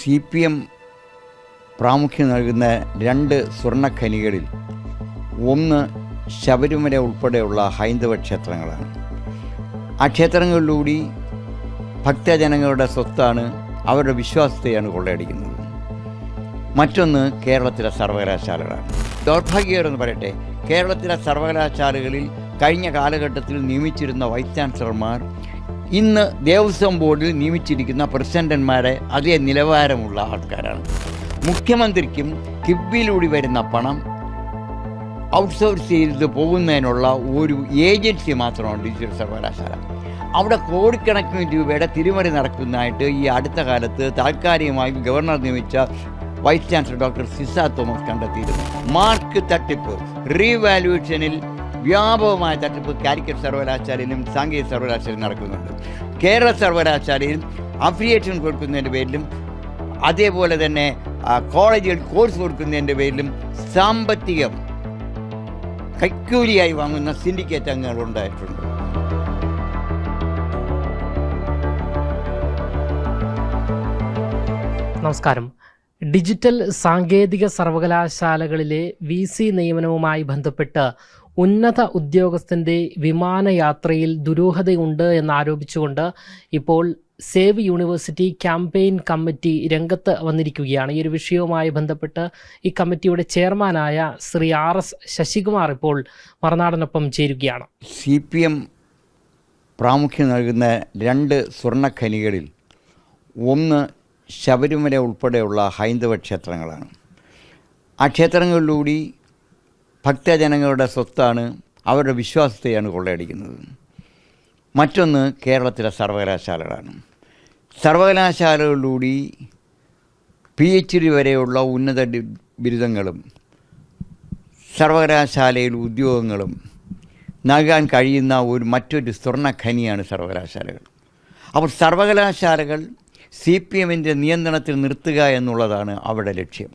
C P M പ്രാമുഖ്യം നൽകുന്ന രണ്ട് സ്വർണഖനികളിൽ ഒന്ന് ശബരിമല ഉൾപ്പെടെയുള്ള ഹൈന്ദവ ക്ഷേത്രങ്ങളാണ്. ആ ക്ഷേത്രങ്ങളിലൂടെ ഭക്തജനങ്ങളുടെ സ്വത്താണ് അവരുടെ വിശ്വാസത്തെയാണ് കൊള്ളയടിക്കുന്നത്. മറ്റൊന്ന് കേരളത്തിലെ സർവകലാശാലകളാണ്. ദൗർഭാഗ്യകരെന്ന് പറയട്ടെ കേരളത്തിലെ സർവകലാശാലകളിൽ കഴിഞ്ഞ കാലഘട്ടത്തിൽ നിയമിച്ചിരുന്ന വൈസ് ചാൻസലർമാർ ഇന്ന് ദേവസ്വം ബോർഡിൽ നിയമിച്ചിരിക്കുന്ന പ്രസിഡന്റന്മാരെ അതേ നിലവാരമുള്ള ആൾക്കാരാണ്. മുഖ്യമന്ത്രിക്കും കിഫ്ബിയിലൂടെ വരുന്ന പണം ഔട്ട്സോഴ്സ് ചെയ്ത് പോകുന്നതിനുള്ള ഒരു ഏജൻസി മാത്രമാണ് ഡിജിറ്റൽ സർവകലാശാല. അവിടെ കോടിക്കണക്കിന് രൂപയുടെ തിരിമറി നടക്കുന്നതായിട്ട് ഈ അടുത്ത കാലത്ത് താൽക്കാലികമായി ഗവർണർ നിയമിച്ച vice chancellor doctor Ciza Thomas കണ്ടെത്തിയിരുന്നു. മാർക്ക് തട്ടിപ്പ് റീവാലുവേഷനിൽ വ്യാപകമായ തട്ടിപ്പ് കാലിക്കറ്റ് സർവകലാശാലയിലും സാങ്കേതിക സർവകലാശാലയിലും നടക്കുന്നുണ്ട്. കേരള സർവകലാശാലയിൽ അഫിലിയേഷൻ കൊടുക്കുന്നതിന്റെ പേരിലും അതേപോലെ തന്നെ കോളേജുകൾ കോഴ്സ് കൊടുക്കുന്നതിന്റെ പേരിലും സാമ്പത്തികം കൈക്കൂലിയായി വാങ്ങുന്ന സിൻഡിക്കേറ്റ് അംഗങ്ങൾ ഉണ്ടായിട്ടുണ്ട്. നമസ്കാരം. ഡിജിറ്റൽ സാങ്കേതിക സർവകലാശാലകളിലെ വി സി നിയമനവുമായി ബന്ധപ്പെട്ട് ഉന്നത ഉദ്യോഗസ്ഥന്റെ വിമാനയാത്രയിൽ ദുരൂഹതയുണ്ട് എന്നാരോപിച്ചുകൊണ്ട് ഇപ്പോൾ സേവ് യൂണിവേഴ്സിറ്റി ക്യാമ്പയിൻ കമ്മിറ്റി രംഗത്ത് വന്നിരിക്കുകയാണ്. ഈ ഒരു വിഷയവുമായി ബന്ധപ്പെട്ട് ഈ കമ്മിറ്റിയുടെ ചെയർമാനായ ശ്രീ ആർ എസ് ശശികുമാർ ഇപ്പോൾ മറുനാടനൊപ്പം ചേരുകയാണ്. സി പി എം പ്രാമുഖ്യം നൽകുന്ന രണ്ട് സ്വർണഖനികളിൽ ഒന്ന് ശബരിമല ഉൾപ്പെടെയുള്ള ഹൈന്ദവ ക്ഷേത്രങ്ങളാണ്. ആ ക്ഷേത്രങ്ങളിലൂടെ ഭക്തജനങ്ങളുടെ സ്വത്താണ് അവരുടെ വിശ്വാസത്തെയാണ് കൊള്ളയടിക്കുന്നത്. മറ്റൊന്ന് കേരളത്തിലെ സർവകലാശാലകളാണ്. സർവകലാശാലകളിലൂടി പി എച്ച് ഡി വരെയുള്ള ഉന്നത ബിരുദങ്ങളും സർവകലാശാലയിൽ ഉദ്യോഗങ്ങളും നൽകാൻ കഴിയുന്ന ഒരു മറ്റൊരു സ്വർണഖനിയാണ് സർവകലാശാലകൾ. അപ്പോൾ സർവകലാശാലകൾ സി പി എമ്മിന്റെ നിയന്ത്രണത്തിൽ നിർത്തുക എന്നുള്ളതാണ് അവരുടെ ലക്ഷ്യം.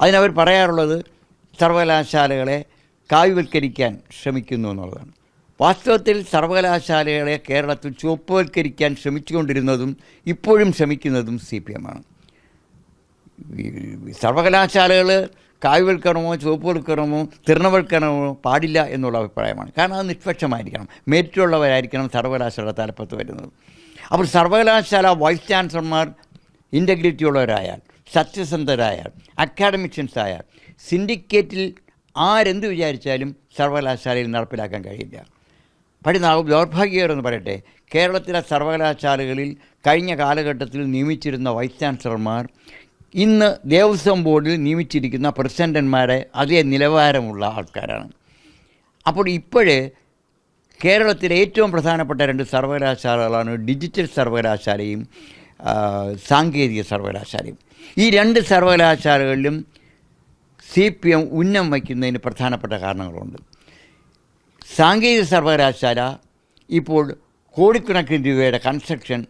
അതിനവർ പറയാറുള്ളത് സർവകലാശാലകളെ കായ്വൽക്കരിക്കാൻ ശ്രമിക്കുന്നു എന്നുള്ളതാണ്. വാസ്തവത്തിൽ സർവകലാശാലകളെ കേരളത്തിൽ ചുവപ്പുവൽക്കരിക്കാൻ ശ്രമിച്ചുകൊണ്ടിരുന്നതും ഇപ്പോഴും ശ്രമിക്കുന്നതും സി പി എമ്മാണ് സർവകലാശാലകൾ കായ്വൽക്കരണമോ ചുവപ്പുവൽക്കരണമോ തിരുണവൽക്കണമോ പാടില്ല എന്നുള്ള അഭിപ്രായമാണ്. കാരണം അത് നിഷ്പക്ഷമായിരിക്കണം. മേറ്റുള്ളവരായിരിക്കണം സർവകലാശാല തലപ്പത്ത് വരുന്നത്. അപ്പോൾ സർവകലാശാല വൈസ് ചാൻസലർമാർ ഇന്റഗ്രിറ്റി ഉള്ളവരായാൽ സത്യസന്ധരായാൽ അക്കാഡമിഷ്യൻസ് ആയാൽ സിൻഡിക്കേറ്റിൽ ആരെന്ത് വിചാരിച്ചാലും സർവകലാശാലയിൽ നടപ്പിലാക്കാൻ കഴിയില്ല. പക്ഷേ ദൗർഭാഗ്യകരമെന്ന് പറയട്ടെ കേരളത്തിലെ സർവകലാശാലകളിൽ കഴിഞ്ഞ കാലഘട്ടത്തിൽ നിയമിച്ചിരുന്ന വൈസ് ചാൻസലർമാർ ഇന്ന് ദേവസ്വം ബോർഡിൽ നിയമിച്ചിരിക്കുന്ന പ്രസിഡന്റന്മാരെ അതേ നിലവാരമുള്ള ആൾക്കാരാണ്. അപ്പോൾ ഇപ്പോഴേ കേരളത്തിലെ ഏറ്റവും പ്രധാനപ്പെട്ട രണ്ട് സർവകലാശാലകളാണ് ഡിജിറ്റൽ സർവകലാശാലയും സാങ്കേതിക സർവകലാശാലയും. ഈ രണ്ട് സർവകലാശാലകളിലും സി പി എം ഉന്നം വയ്ക്കുന്നതിന് പ്രധാനപ്പെട്ട കാരണങ്ങളുണ്ട്. സാങ്കേതിക സർവകലാശാല ഇപ്പോൾ കോടിക്കണക്കിന് രൂപയുടെ കൺസ്ട്രക്ഷൻ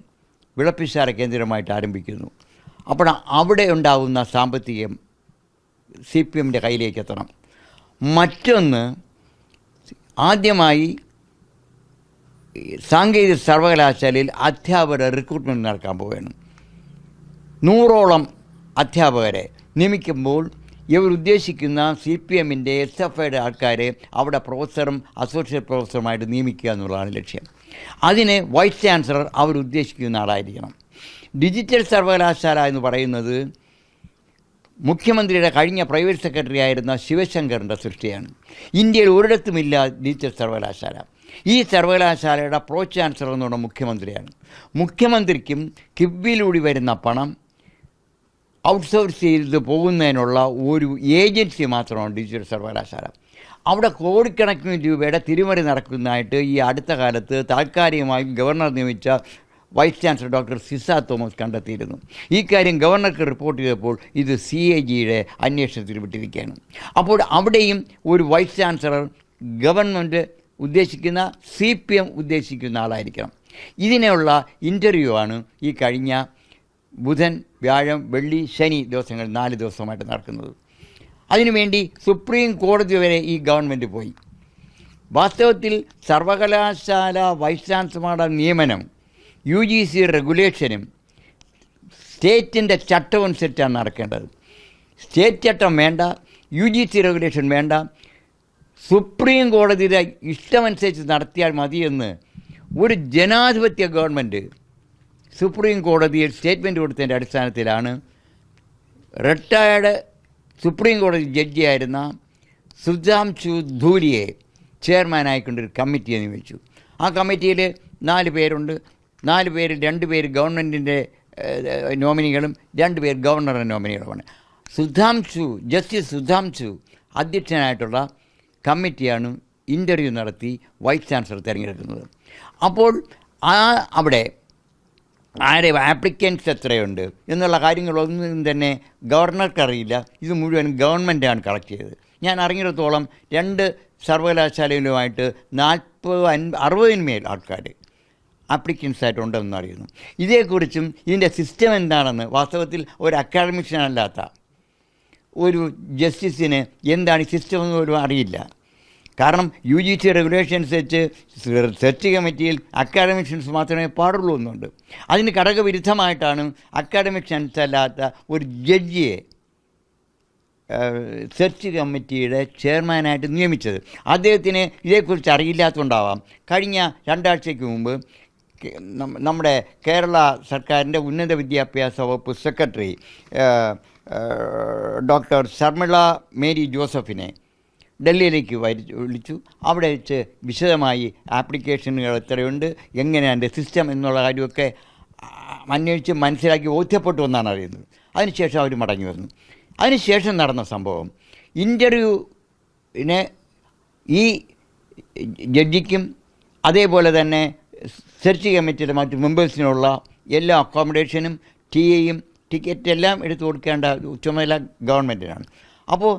വിളപ്പിശാല കേന്ദ്രമായിട്ട് ആരംഭിക്കുന്നു. അപ്പോൾ അവിടെ ഉണ്ടാകുന്ന സാമ്പത്തികം സി പി എമ്മിന്റെ കയ്യിലേക്ക് എത്തണം. മറ്റൊന്ന് ആദ്യമായി സാങ്കേതിക സർവകലാശാലയിൽ അധ്യാപക റിക്രൂട്ട്മെന്റ് നടക്കാൻ പോവുകയാണ്. നൂറോളം അധ്യാപകരെ നിയമിക്കുമ്പോൾ ഇവർ ഉദ്ദേശിക്കുന്ന സി പി എമ്മിന്റെ എസ് എഫ് ഐയുടെ ആൾക്കാരെ അവിടെ പ്രൊഫസറും അസോസിയേറ്റ് പ്രൊഫസറുമായിട്ട് നിയമിക്കുക എന്നുള്ളതാണ് ലക്ഷ്യം. അതിന് വൈസ് ചാൻസലർ അവർ ഉദ്ദേശിക്കുന്ന ആളായിരിക്കണം. ഡിജിറ്റൽ സർവകലാശാല എന്ന് പറയുന്നത് മുഖ്യമന്ത്രിയുടെ കഴിഞ്ഞ പ്രൈവറ്റ് സെക്രട്ടറി ആയിരുന്ന ശിവശങ്കറിന്റെ സൃഷ്ടിയാണ്. ഇന്ത്യയിൽ ഒരിടത്തുമില്ല ഡിജിറ്റൽ സർവകലാശാല. ഈ സർവകലാശാലയുടെ പ്രോ ചാൻസലർ എന്നുള്ള മുഖ്യമന്ത്രിയാണ്. മുഖ്യമന്ത്രിക്കും കിഫ്ബിയിലൂടെ വരുന്ന പണം ഔട്ട്സോഴ്സ് ചെയ്ത് പോകുന്നതിനുള്ള ഒരു ഏജൻസി മാത്രമാണ് ഡിജിറ്റൽ സർവകലാശാല. അവിടെ കോടിക്കണക്കിന് രൂപയുടെ തിരിമറി നടക്കുന്നതായിട്ട് ഈ അടുത്ത കാലത്ത് താൽക്കാലികമായി ഗവർണർ നിയമിച്ച vice chancellor doctor Ciza Thomas കണ്ടെത്തിയിരുന്നു. ഈ കാര്യം ഗവർണർക്ക് റിപ്പോർട്ട് ചെയ്തപ്പോൾ ഇത് സി എ ജിയുടെ അന്വേഷണത്തിൽ വിട്ടിരിക്കുകയാണ്. അപ്പോൾ അവിടെയും ഒരു വൈസ് ചാൻസലർ ഗവൺമെന്റ് ഉദ്ദേശിക്കുന്ന സി പി എം ഉദ്ദേശിക്കുന്ന ആളായിരിക്കണം. ഇതിനുള്ള ഇന്റർവ്യൂ ആണ് ഈ കഴിഞ്ഞ ബുധൻ വ്യാഴം വെള്ളി ശനി ദിവസങ്ങൾ നാല് ദിവസമായിട്ട് നടക്കുന്നത്. അതിനുവേണ്ടി സുപ്രീം കോടതി വരെ ഈ ഗവൺമെന്റ് പോയി. വാസ്തവത്തിൽ സർവകലാശാല വൈസ് ചാൻസലർമാരുടെ നിയമനം യു ജി സി റെഗുലേഷനും സ്റ്റേറ്റിന്റെ ചട്ടവും അനുസരിച്ചാണ് നടക്കേണ്ടത്. സ്റ്റേറ്റ് ചട്ടം വേണ്ട യു ജി സി റെഗുലേഷൻ വേണ്ട സുപ്രീം കോടതിയുടെ ഇഷ്ടമനുസരിച്ച് നടത്തിയാൽ മതിയെന്ന് ഒരു ജനാധിപത്യ ഗവൺമെന്റ് സുപ്രീം കോടതിയിൽ സ്റ്റേറ്റ്മെന്റ് കൊടുത്തതിന്റെ അടിസ്ഥാനത്തിലാണ് റിട്ടയർഡ് സുപ്രീം കോടതി ജഡ്ജിയായിരുന്ന സുധാംശു ധൂലിയെ ചെയർമാനായിക്കൊണ്ടൊരു കമ്മിറ്റി നിയമിച്ചു. ആ കമ്മിറ്റിയിൽ നാല് പേരുണ്ട്. നാല് പേരിൽ രണ്ട് പേര് ഗവൺമെന്റിന്റെ നോമിനികളും രണ്ട് പേർ ഗവർണറുടെ നോമിനികളുമാണ്. സുധാംശു ജസ്റ്റിസ് സുധാംശു അധ്യക്ഷനായിട്ടുള്ള കമ്മിറ്റിയാണ് ഇന്റർവ്യൂ നടത്തി വൈസ് ചാൻസലർ തിരഞ്ഞെടുക്കുന്നത്. അപ്പോൾ ആ അവിടെ ആരെ ആപ്ലിക്കൻസ് എത്രയുണ്ട്? എന്നുള്ള കാര്യങ്ങളൊന്നും തന്നെ ഗവർണർക്കറിയില്ല. ഇത് മുഴുവൻ ഗവൺമെന്റാണ് കളക്ട് ചെയ്തത്. ഞാൻ അറിഞ്ഞിടത്തോളം രണ്ട് സർവകലാശാലയിലുമായിട്ട് നാൽപ്പത് അൻപ അറുപതിന് മേൽ ആൾക്കാർ ആപ്ലിക്കൻസ് ആയിട്ടുണ്ടെന്ന് അറിയുന്നു. ഇതേക്കുറിച്ചും ഇതിന്റെ സിസ്റ്റം എന്താണെന്ന് വാസ്തവത്തിൽ ഒരു അക്കാഡമിഷ്യൻ അല്ലാത്ത ഒരു ജസ്റ്റിസിന് എന്താണ് സിസ്റ്റം എന്ന് പോലും അറിയില്ല. കാരണം യു ജി ടി റെഗുലേഷൻസ് വെച്ച് സെർച്ച് കമ്മിറ്റിയിൽ അക്കാഡമിഷ്യൻസ് മാത്രമേ പാടുള്ളൂ എന്നുണ്ട്. അതിന് ഘടകവിരുദ്ധമായിട്ടാണ് അക്കാഡമിഷ്യൻസ് അല്ലാത്ത ഒരു ജഡ്ജിയെ സെർച്ച് കമ്മിറ്റിയുടെ ചെയർമാനായിട്ട് നിയമിച്ചത്. അദ്ദേഹത്തിന് ഇതേക്കുറിച്ച് അറിയില്ലാത്തതുകൊണ്ടാവാം. കഴിഞ്ഞ രണ്ടാഴ്ചയ്ക്ക് മുമ്പ് നമ്മുടെ കേരള സർക്കാരിന്റെ ഉന്നത വിദ്യാഭ്യാസ വകുപ്പ് സെക്രട്ടറി ഡോക്ടർ ശർമിള മേരി ജോസഫിനെ ഡൽഹിയിലേക്ക് വരി വിളിച്ചു. അവിടെ വെച്ച് വിശദമായി ആപ്ലിക്കേഷനുകൾ എത്രയുണ്ട് എങ്ങനെയാണ് എന്റെ സിസ്റ്റം എന്നുള്ള കാര്യമൊക്കെ അന്വേഷിച്ച് മനസ്സിലാക്കി ബോധ്യപ്പെട്ടു എന്നാണ് അറിയുന്നത്. അതിനുശേഷം അവർ മടങ്ങി വന്നു. അതിനുശേഷം നടന്ന സംഭവം ഇന്റർവ്യൂവിനെ ഈ ജഡ്ജിക്കും അതേപോലെ തന്നെ സെർച്ച് കമ്മിറ്റിയുടെ മറ്റ് മെമ്പേഴ്സിനുള്ള എല്ലാ അക്കോമഡേഷനും ടി എയും ടിക്കറ്റ് എല്ലാം എടുത്തു കൊടുക്കേണ്ട ചുമതല ഗവൺമെന്റിനാണ് അപ്പോൾ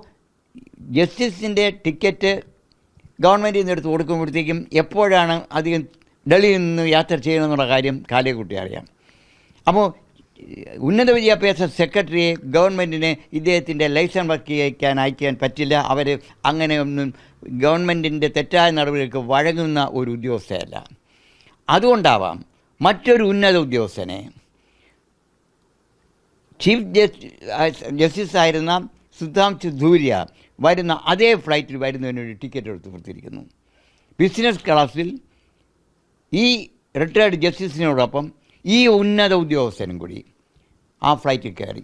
ജസ്റ്റിസിന്റെ ടിക്കറ്റ് ഗവൺമെന്റിൽ നിന്ന് എടുത്ത് കൊടുക്കുമ്പോഴത്തേക്കും എപ്പോഴാണ് അധികം ഡൽഹിയിൽ നിന്ന് യാത്ര ചെയ്യണമെന്നുള്ള കാര്യം കാലേക്കുട്ടി അറിയാം. അപ്പോൾ ഉന്നത വിദ്യാഭ്യാസ സെക്രട്ടറിയെ ഗവൺമെന്റിന് ഇദ്ദേഹത്തിന്റെ ലൈസൻസ് വർക്ക് ചെയ്യിക്കാൻ അയക്കാൻ പറ്റില്ല. അവർ അങ്ങനെ ഒന്നും ഗവൺമെന്റിന്റെ തെറ്റായ നടപടികൾക്ക് വഴങ്ങുന്ന ഒരു ഉദ്യോഗസ്ഥയല്ല. അതുകൊണ്ടാവാം മറ്റൊരു ഉന്നത ഉദ്യോഗസ്ഥനെ ചീഫ് ജസ്റ്റിസ് ജസ്റ്റിസ് ആയിരുന്ന സുധാംശു ധൂര്യ വരുന്ന അതേ ഫ്ലൈറ്റിൽ വരുന്നതിന് ഒരു ടിക്കറ്റ് എടുത്ത് കൊടുത്തിരിക്കുന്നു. ബിസിനസ് ക്ലാസ്സിൽ ഈ റിട്ടയർഡ് ജസ്റ്റിസിനോടൊപ്പം ഈ ഉന്നത ഉദ്യോഗസ്ഥനും കൂടി ആ ഫ്ലൈറ്റിൽ കയറി.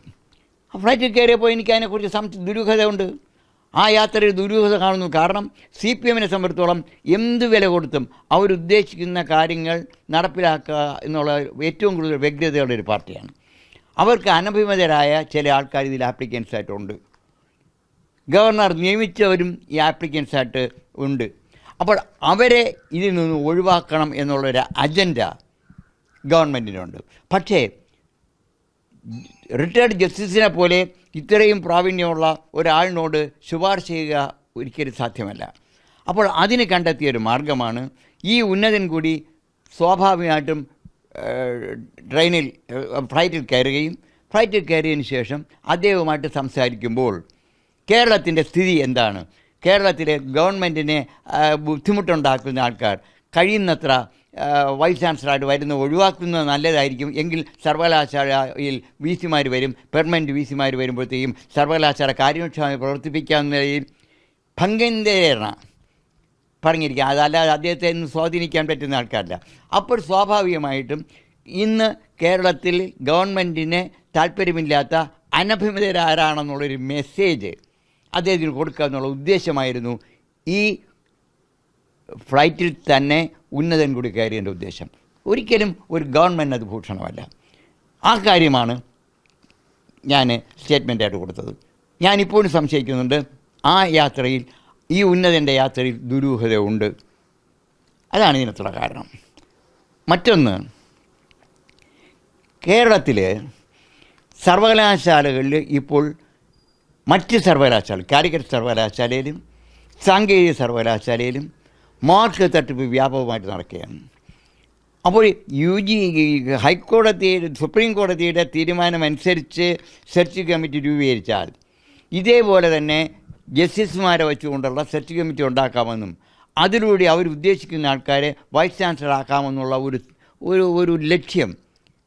ആ ഫ്ലൈറ്റിൽ കയറിയപ്പോൾ എനിക്ക് അതിനെക്കുറിച്ച് സംശയ ദുരൂഹതയുണ്ട്. ആ യാത്രയിൽ ദുരൂഹത കാണുന്നു. കാരണം സി പി എമ്മിനെ സംബന്ധിച്ചിടത്തോളം എന്ത് വില കൊടുത്തും അവരുദ്ദേശിക്കുന്ന കാര്യങ്ങൾ നടപ്പിലാക്കുക എന്നുള്ള ഏറ്റവും കൂടുതൽ വ്യഗ്രതയുള്ള ഒരു പാർട്ടിയാണ്. അവർക്ക് അനഭിമതരായ ചില ആൾക്കാർ ഇതിൽ ആപ്ലിക്കൻസ് ആയിട്ടുണ്ട്. ഗവർണർ നിയമിച്ചവരും ഈ ആപ്ലിക്കൻസായിട്ട് ഉണ്ട്. അപ്പോൾ അവരെ ഇതിൽ നിന്ന് ഒഴിവാക്കണം എന്നുള്ളൊരു അജണ്ട ഗവൺമെന്റിനുണ്ട് പക്ഷേ റിട്ടയർഡ് ജസ്റ്റിസിനെ പോലെ ഇത്രയും പ്രാവീണ്യമുള്ള ഒരാളിനോട് ശുപാർശ ചെയ്യുക ഒരിക്കലും സാധ്യമല്ല. അപ്പോൾ അതിന് കണ്ടെത്തിയ ഒരു മാർഗമാണ് ഈ ഉന്നതൻ കൂടി സ്വാഭാവികമായിട്ടും ട്രെയിനിൽ ഫ്ലൈറ്റിൽ കയറുകയും ഫ്ലൈറ്റിൽ കയറിയതിന് ശേഷം അദ്ദേഹവുമായിട്ട് സംസാരിക്കുമ്പോൾ കേരളത്തിന്റെ സ്ഥിതി എന്താണ്? കേരളത്തിലെ ഗവൺമെന്റിനെ ബുദ്ധിമുട്ടുണ്ടാക്കുന്ന ആൾക്കാർ കഴിയുന്നത്ര വൈസ് ചാൻസലറായിട്ട് വരുന്ന ഒഴിവാക്കുന്നത് നല്ലതായിരിക്കും. എങ്കിൽ സർവകലാശാലയിൽ വി സിമാർ വരും പെർമനന്റ് വി സിമാർ വരുമ്പോഴത്തേക്കും സർവകലാശാല കാര്യക്ഷമമായി പ്രവർത്തിപ്പിക്കാവുന്നതിൽ ഭംഗന്തേരണ പറഞ്ഞിരിക്കുക അതല്ലാതെ അദ്ദേഹത്തെ ഇന്ന് സ്വാധീനിക്കാൻ പറ്റുന്ന ആൾക്കാരല്ല. അപ്പോൾ സ്വാഭാവികമായിട്ടും ഇന്ന് കേരളത്തിൽ ഗവൺമെന്റിന് താല്പര്യമില്ലാത്ത അനഭിമിതരാരാണെന്നുള്ളൊരു മെസ്സേജ് അദ്ദേഹത്തിന് കൊടുക്കുക എന്നുള്ള ഉദ്ദേശമായിരുന്നു. ഈ ഫ്ലൈറ്റിൽ തന്നെ ഉന്നതൻ കൂടി കയറിയതിന്റെ ഉദ്ദേശം. ഒരിക്കലും ഒരു ഗവൺമെന്റ് അത് ഭൂഷണമല്ല. ആ കാര്യമാണ് ഞാൻ സ്റ്റേറ്റ്മെന്റായിട്ട് കൊടുത്തത്. ഞാനിപ്പോഴും സംശയിക്കുന്നുണ്ട്. ആ യാത്രയിൽ ഈ ഉന്നതന്റെ യാത്രയിൽ ദുരൂഹതയുണ്ട്. അതാണ് ഇതിനകത്തുള്ള കാരണം. മറ്റൊന്ന് കേരളത്തിൽ സർവകലാശാലകളിൽ ഇപ്പോൾ മറ്റ് സർവകലാശാല കാലിക്കറ്റ് സർവകലാശാലയിലും സാങ്കേതിക സർവകലാശാലയിലും മാർക്ക് തട്ടിപ്പ് വ്യാപകമായിട്ട് നടക്കുകയാണ്. അപ്പോൾ യു ജി ഹൈക്കോടതി സുപ്രീം കോടതിയുടെ തീരുമാനമനുസരിച്ച് സെർച്ച് കമ്മിറ്റി രൂപീകരിച്ചാൽ ഇതേപോലെ തന്നെ ജസ്റ്റിസുമാരെ വെച്ചുകൊണ്ടുള്ള സെർച്ച് കമ്മിറ്റി ഉണ്ടാക്കാമെന്നും അതിലൂടെ അവർ ഉദ്ദേശിക്കുന്ന ആൾക്കാരെ വൈസ് ചാൻസലർ ആക്കാമെന്നുള്ള ഒരു ഒരു ഒരു ലക്ഷ്യം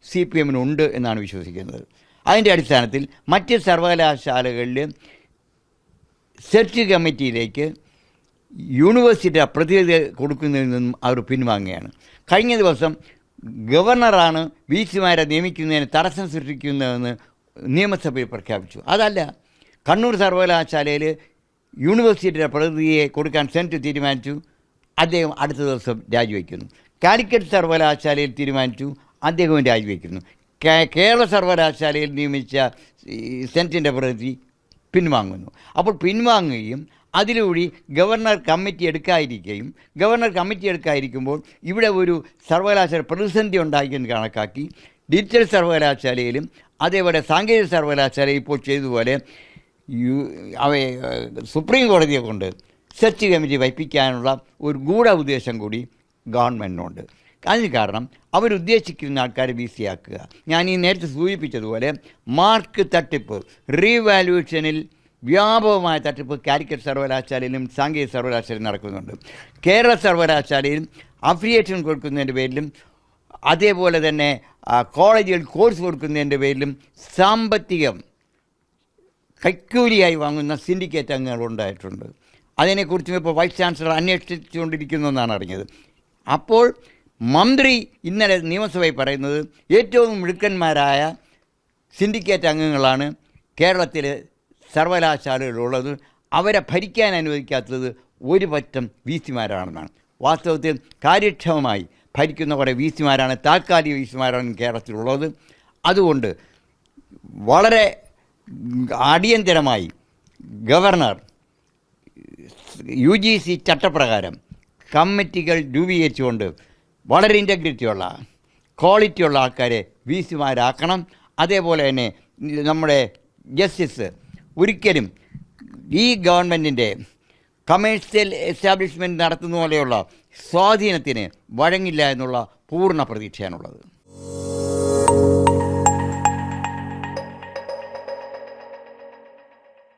സി പി എമ്മിനുണ്ട് എന്നാണ് വിശ്വസിക്കുന്നത്. അതിന്റെ അടിസ്ഥാനത്തിൽ മറ്റ് സർവകലാശാലകളിൽ സെർച്ച് കമ്മിറ്റിയിലേക്ക് യൂണിവേഴ്സിറ്റി പ്രതിനിധി കൊടുക്കുന്നതിൽ നിന്നും അവർ പിൻവാങ്ങുകയാണ്. കഴിഞ്ഞ ദിവസം ഗവർണറാണ് വി സിമാരെ നിയമിക്കുന്നതിന് തടസ്സം സൃഷ്ടിക്കുന്നതെന്ന് നിയമസഭയിൽ പ്രഖ്യാപിച്ചു. അതല്ല കണ്ണൂർ സർവകലാശാലയിൽ യൂണിവേഴ്സിറ്റിയുടെ പ്രതിനിധിയെ കൊടുക്കാൻ സെനറ്റ് തീരുമാനിച്ചു. അദ്ദേഹം അടുത്ത ദിവസം രാജിവെക്കുന്നു. കാലിക്കറ്റ് സർവകലാശാലയിൽ തീരുമാനിച്ചു. അദ്ദേഹവും രാജിവെക്കുന്നു. കേരള സർവകലാശാലയിൽ നിയമിച്ച സെനറ്റിന്റെ പ്രതിനിധി പിൻവാങ്ങുന്നു. അപ്പോൾ പിൻവാങ്ങുകയും അതിലൂടെ ഗവർണർ കമ്മിറ്റി എടുക്കാതിരിക്കുകയും ഗവർണർ കമ്മിറ്റി എടുക്കാതിരിക്കുമ്പോൾ ഇവിടെ ഒരു സർവകലാശാല പ്രതിസന്ധി ഉണ്ടാക്കിയെന്ന് കണക്കാക്കി ഡിജിറ്റൽ സർവകലാശാലയിലും അതേപോലെ സാങ്കേതിക സർവകലാശാലയിൽ ഇപ്പോൾ ചെയ്തതുപോലെ യു അവയെ സുപ്രീം കോടതിയെ കൊണ്ട് സെർച്ച് കമ്മിറ്റി വയ്പ്പിക്കാനുള്ള ഒരു ഗൂഢ ഉദ്ദേശം കൂടി ഗവൺമെന്റിനുണ്ട് അതിന് കാരണം അവരുദ്ദേശിക്കുന്ന ആൾക്കാരെ ബിസിയാക്കുക. ഞാൻ ഈ നേരത്തെ സൂചിപ്പിച്ചതുപോലെ മാർക്ക് തട്ടിപ്പ് റീവാലുവേഷനിൽ വ്യാപകമായ തട്ടിപ്പ് കാലിക്കറ്റ് സർവകലാശാലയിലും സാങ്കേതിക സർവകലാശാലയിലും നടക്കുന്നുണ്ട്. കേരള സർവകലാശാലയിലും അഫിലിയേഷൻ കൊടുക്കുന്നതിന്റെ പേരിലും അതേപോലെ തന്നെ കോളേജുകൾ കോഴ്സ് കൊടുക്കുന്നതിന്റെ പേരിലും സാമ്പത്തികം കൈക്കൂലിയായി വാങ്ങുന്ന സിൻഡിക്കേറ്റ് അംഗങ്ങൾ ഉണ്ടായിട്ടുണ്ട്. അതിനെക്കുറിച്ചും ഇപ്പോൾ വൈസ് ചാൻസലർ അന്വേഷിച്ചുകൊണ്ടിരിക്കുന്നു എന്നാണ് അറിഞ്ഞത്. അപ്പോൾ മന്ത്രി ഇന്നലെ നിയമസഭയിൽ പറയുന്നത് ഏറ്റവും മിടുക്കന്മാരായ സിൻഡിക്കേറ്റ് അംഗങ്ങളാണ് കേരളത്തിലെ സർവകലാശാലകളിലുള്ളത്. അവരെ ഭരിക്കാൻ അനുവദിക്കാത്തത് ഒരു പറ്റം വി സിമാരാണെന്നാണ് വാസ്തവത്തിൽ കാര്യക്ഷമമായി ഭരിക്കുന്ന കുറേ വി സിമാരാണ് താൽക്കാലിക വി സിമാരാണ് കേരളത്തിലുള്ളത്. അതുകൊണ്ട് വളരെ അടിയന്തരമായി ഗവർണർ യു ജി സി ചട്ടപ്രകാരം കമ്മിറ്റികൾ രൂപീകരിച്ചുകൊണ്ട് വളരെ ഇന്റഗ്രിറ്റിയുള്ള ക്വാളിറ്റിയുള്ള ആൾക്കാരെ വി സിമാരാക്കണം അതേപോലെ തന്നെ നമ്മുടെ ജസ്റ്റിസ് ഒരിക്കലും ഈ ഗവൺമെന്റിന്റെ കമേഴ്സ്യൽ എസ്റ്റാബ്ലിഷ്മെന്റ് നടത്തുന്ന പോലെയുള്ള സ്വാധീനത്തിന് വഴങ്ങില്ല എന്നുള്ള പൂർണ പ്രതീക്ഷയാണുള്ളത്.